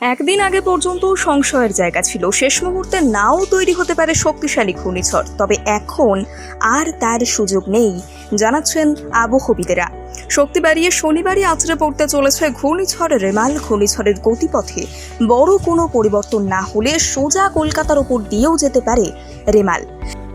একদিন আগে পর্যন্ত সংশয়ের জায়গা ছিল। শেষ মুহূর্তে নাও তৈরি হতে পারে শক্তিশালী ঘূর্ণিঝড়। তবে এখন আর তার সুযোগ নেই, জানাচ্ছেন আবহবিদেরা। শক্তি বাড়িয়ে শনিবারই আছড়ে পড়তে চলেছে ঘূর্ণিঝড় রেমাল। ঘূর্ণিঝড়ের গতিপথে বড় কোনো পরিবর্তন না হলে সোজা কলকাতার ওপর দিয়েও যেতে পারে রেমাল।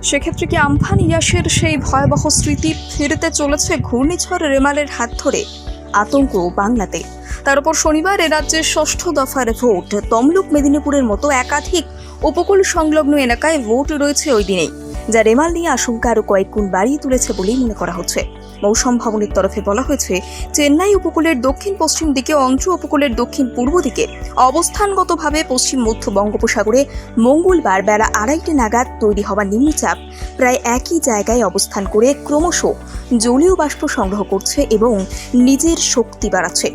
সেক্ষেত্রে কি আমফান ইয়াসের সেই ভয়াবহ স্মৃতি ফিরতে চলেছে ঘূর্ণিঝড় রেমালের হাত ধরে? আতঙ্ক বাংলাতে। তার উপর শনিবার এ রাজ্যের ষষ্ঠ দফার ভোট। তমলুক মেদিনীপুরের মতো একাধিক উপকূল সংলগ্ন এলাকায় ভোট রয়েছে ওই দিনেই, যা রেমাল নিয়ে আশঙ্কা আরও কয়েক গুণ বাড়িয়ে তুলেছে বলেই মনে করা হচ্ছে। মৌসুম ভবনের তরফে বলা হয়েছে, চেন্নাই উপকূলের দক্ষিণ পশ্চিম দিকে অঞ্চল উপকূলের দক্ষিণ পূর্ব দিকে অবস্থানগতভাবে পশ্চিম মধ্য বঙ্গোপসাগরে মঙ্গলবার বেলা আড়াইটে নাগাদ তৈরি হওয়া নিম্নচাপ প্রায় একই জায়গায় অবস্থান করে ক্রমশ জলীয় বাষ্প সংগ্রহ করছে এবং নিজের শক্তি বাড়াচ্ছে,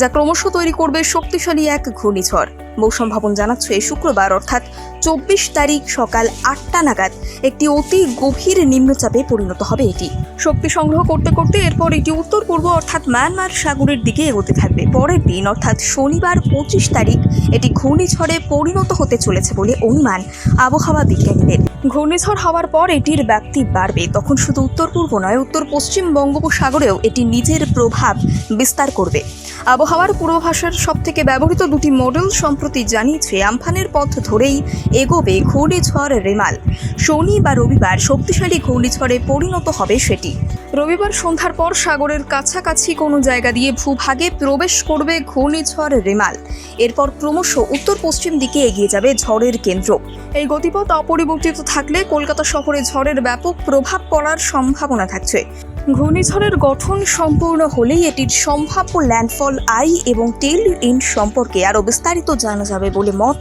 যা ক্রমশ তৈরি করবে শক্তিশালী এক ঘূর্ণিঝড়। মৌসুম ভবন জানাচ্ছে শুক্রবার, অর্থাৎ চব্বিশ তারিখ সকাল আটটা নাগাদ একটি অতি গভীর নিম্নচাপে পরিণত হবে এটি। শক্তি সংগ্রহ করতে করতে এরপর এটি উত্তর পূর্ব, অর্থাৎ মায়ানমার সাগরের দিকে এগোতে থাকবে। পরের দিন, অর্থাৎ শনিবার পঁচিশ তারিখ, এটি ঘূর্ণিঝড়ে পরিণত হতে চলেছে বলে অনুমান আবহাওয়া বিজ্ঞানীদের। ঘূর্ণিঝড় হওয়ার পর এটির ব্যাপ্তি বাড়বে। তখন শুধু উত্তর পূর্ব নয়, উত্তর পশ্চিম বঙ্গোপসাগরেও এটি নিজের প্রভাব বিস্তার করবে। আবহাওয়ার পূর্বাভাসের সব থেকে ব্যবহৃত দুটি মডেল সম্প্রতি জানিয়েছে, আমফানের পথ ধরেই এগোবে ঘূর্ণিঝড় রেমাল। শনি বা রবিবার শক্তিশালী ঘূর্ণিঝড়ে পরিণত হবে সেটি। রবিবার সন্ধ্যার পর সাগরের কাছাকাছি কোনো জায়গা দিয়ে ভূভাগে প্রবেশ করবে ঘূর্ণিঝড় রেমাল। এরপর ক্রমশ উত্তর পশ্চিম দিকে এগিয়ে যাবে ঝড়ের কেন্দ্র। এই গতিপথ অপরিবর্তিত থাকলে কলকাতা শহরে ঝড়ের ব্যাপক প্রভাব পড়ার সম্ভাবনা থাকছে। ঘূর্ণিঝড়ের গঠন সম্পূর্ণ হলেই এটির সম্ভাব্য ল্যান্ডফল আই এবং টেল ইন সম্পর্কে আরও বিস্তারিত জানা যাবে বলে মত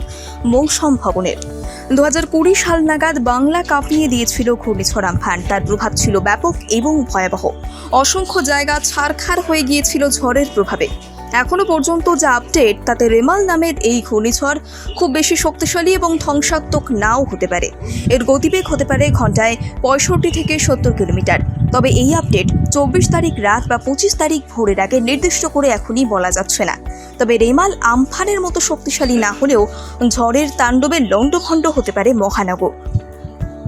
মৌসম ভবনের। দু হাজার কুড়ি সাল নাগাদ বাংলা কাঁপিয়ে দিয়েছিল ঘূর্ণিঝড় আমফান। তার প্রভাব ছিল ব্যাপক এবং ভয়াবহ। অসংখ্য জায়গা ছারখার হয়ে গিয়েছিল ঝড়ের প্রভাবে। এখনও পর্যন্ত যা আপডেট তাতে রেমাল নামের এই ঘূর্ণিঝড় খুব বেশি শক্তিশালী এবং ধ্বংসাত্মক নাও হতে পারে। এর গতিবেগ হতে পারে ঘন্টায় পঁয়ষট্টি থেকে সত্তর কিলোমিটার। তবে এই আপডেট চব্বিশ তারিখ রাত বা পঁচিশ তারিখ ভোরের আগে নির্দিষ্ট করে এখনই বলা যাচ্ছে না। তবে রেমাল আমফানের মতো শক্তিশালী না হলেও ঝড়ের তাণ্ডবে লণ্ডভণ্ড হতে পারে মহানগর।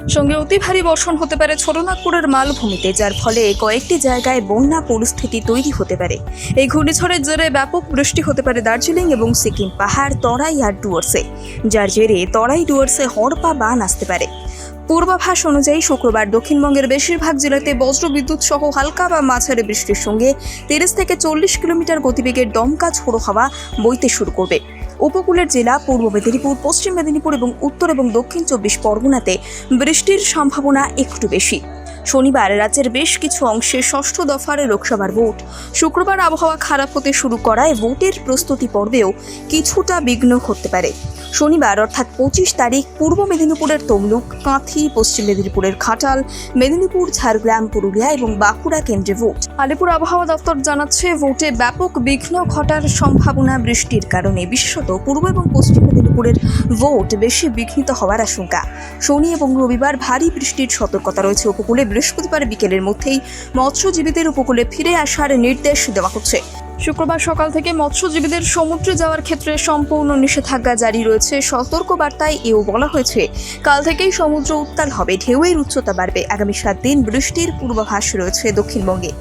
সঙ্গে অতি ভারী বর্ষণ হতে পারে ছোটনাগপুরের মালভূমিতে, যার ফলে কয়েকটি জায়গায় বন্যা পরিস্থিতি তৈরি হতে পারে। এই ঘূর্ণিঝড়ের জেরে ব্যাপক বৃষ্টি হতে পারে দার্জিলিং এবং সিকিম পাহাড়, তরাই আর ডুয়ার্সে, যার জেরে তরাই ডুয়ার্সে হরপা বান আসতে পারে। পূর্বাভাস অনুযায়ী শুক্রবার দক্ষিণবঙ্গের বেশিরভাগ জেলাতে বজ্রবিদ্যুৎ সহ হালকা বা মাঝারি বৃষ্টির সঙ্গে তিরিশ থেকে চল্লিশ কিলোমিটার গতিবেগের দমকা ঝোড়ো হাওয়া বইতে শুরু করবে। উপকূলের জেলা পূর্ব মেদিনীপুর, পশ্চিম মেদিনীপুর এবং উত্তর এবং দক্ষিণ চব্বিশ পরগনাতে বৃষ্টির সম্ভাবনা একটু বেশি। শনিবার রাজ্যের বেশ কিছু অংশে ষষ্ঠ দফার লোকসভার ভোট। শুক্রবার আবহাওয়া খারাপ হতে শুরু করায় ভোটের প্রস্তুতি পর্বেও কিছুটা বিঘ্ন ঘটতে পারে। শনিবার অর্থাৎ পঁচিশ তারিখ পূর্ব মেদিনীপুরের তমলুক, কাঁথি, পশ্চিম মেদিনীপুরের খাটাল মেদিনীপুর, ঝাড়গ্রাম, পুরুলিয়া এবং বাঁকুড়া কেন্দ্রে ভোট। আলিপুর আবহাওয়া দপ্তর জানাচ্ছে, ভোটে ব্যাপক বিঘ্ন ঘটার সম্ভাবনা বৃষ্টির কারণে বিশেষত পূর্ব এবং পশ্চিম মেদিনীপুরের ভোট বেশি বিঘ্নিত হওয়ার আশঙ্কা। শনি এবং রবিবার ভারী বৃষ্টির সতর্কতা রয়েছে উপকূলে, বৃহস্পতিবার বিকেলের মধ্যেই মৎস্যজীবীদের উপকূলে ফিরে আসার নির্দেশ দেওয়া হচ্ছে। শুক্রবার সকাল থেকে মৎস্যজীবীদের সমুদ্রে যাওয়ার ক্ষেত্রে সম্পূর্ণ নিষেধাজ্ঞা জারি রয়েছে। সতর্ক বার্তায় এও বলা হয়েছে, কাল থেকেই সমুদ্র উত্তাল হবে, ঢেউয়ের উচ্চতা বাড়বে। আগামী সাত দিন বৃষ্টির পূর্বাভাস রয়েছে দক্ষিণবঙ্গে।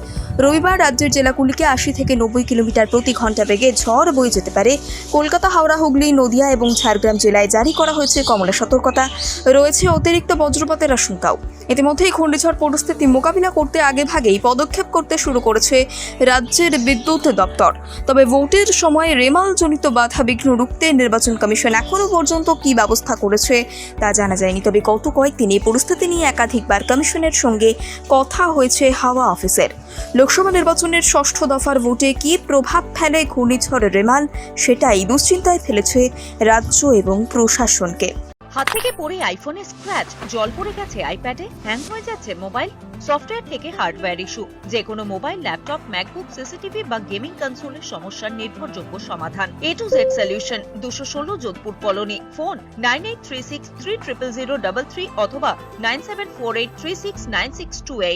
রবিবার রাজ্যের জেলাগুলিকে আশি থেকে নব্বই কিলোমিটার প্রতি ঘণ্টা বেগে ঝড় বয়ে যেতে পারে। কলকাতা, হাওড়া, হুগলি, নদিয়া এবং ঝাড়গ্রাম জেলায় জারি করা হয়েছে কমলা সতর্কতা। রয়েছে অতিরিক্ত বজ্রপাতের আশঙ্কাও। ইতিমধ্যেই ঘূর্ণিঝড় পরিস্থিতি মোকাবিলা করতে আগেভাগেই পদক্ষেপ করতে শুরু করেছে রাজ্যের বিদ্যুৎ দপ্তর। তবে ভোটের সময় রেমালজনিত বাধা বিঘ্ন রুখতে নির্বাচন কমিশন এখনও পর্যন্ত কী ব্যবস্থা করেছে তা জানা যায়নি। তবে গত কয়েকদিন এই পরিস্থিতি নিয়ে একাধিকবার কমিশনের সঙ্গে কথা হয়েছে হাওয়া অফিসের। লোকসভা নির্বাচনের ষষ্ঠ দফার ভোটে কী প্রভাব ফেলে ঘূর্ণিঝড় রেমাল? সেটাই দুশ্চিন্তায় ফেলেছে রাজ্য এবং প্রশাসনকে। হাত থেকে পড়ে আইফোনে স্ক্র্যাচ জল পড়ে গেছে আইপ্যাডে হ্যাং হয়ে যাচ্ছে মোবাইল সফটওয়্যার থেকে হার্ডওয়্যার ইস্যু যে কোনো মোবাইল ল্যাপটপ ম্যাকবুক সিসিটিভি বা গেমিং কনসোলের সমস্যার নির্ভরযোগ্য সমাধান। এ টু জেড সলিউশন দুশো ষোলো Jodhpur colony. Phone nine eight three six three triple zero double three অথবা nine seven four eight three six nine six two eight